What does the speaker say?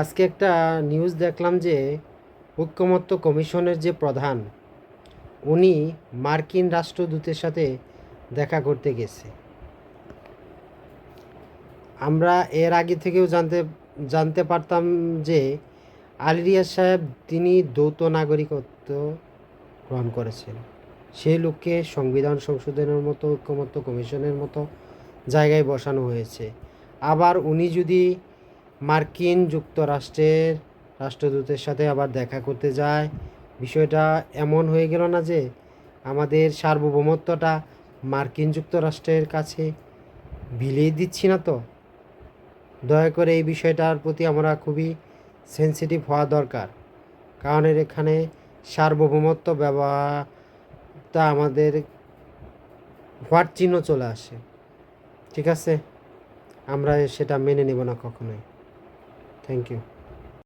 আজকে একটা নিউজ দেখলাম যে ঐক্যমত্য কমিশনের যে প্রধান, উনি মার্কিন রাষ্ট্রদূতের সাথে দেখা করতে গেছে। আমরা এর আগে থেকেও জানতে জানতে পারতাম যে আলিরিয়া সাহেব তিনি দ্বৈত নাগরিকত্ব গ্রহণ করেছেন। সেই লোককে সংবিধান সংশোধনের মতো, ঐক্যমত্য কমিশনের মতো জায়গায় বসানো হয়েছে। আবার উনি যদি মার্কিন যুক্তরাষ্ট্রের রাষ্ট্রদূতের সাথে আবার দেখা করতে যায়। বিষয়টা এমন হয়ে গেল না যে আমাদের সার্বভৌমত্বটা মার্কিন যুক্তরাষ্ট্রের কাছে বিলিয়ে দিচ্ছি না তো? দয়া করে এই বিষয়টার প্রতি আমরা খুবই সেন্সিটিভ হওয়া দরকার। কারণ এখানে সার্বভৌমত্ব ব্যবহারটা আমাদের হোয়াট চিহ্ন চলে আসে। ঠিক আছে? আমরা সেটা মেনে নেব না কখনোই। Thank you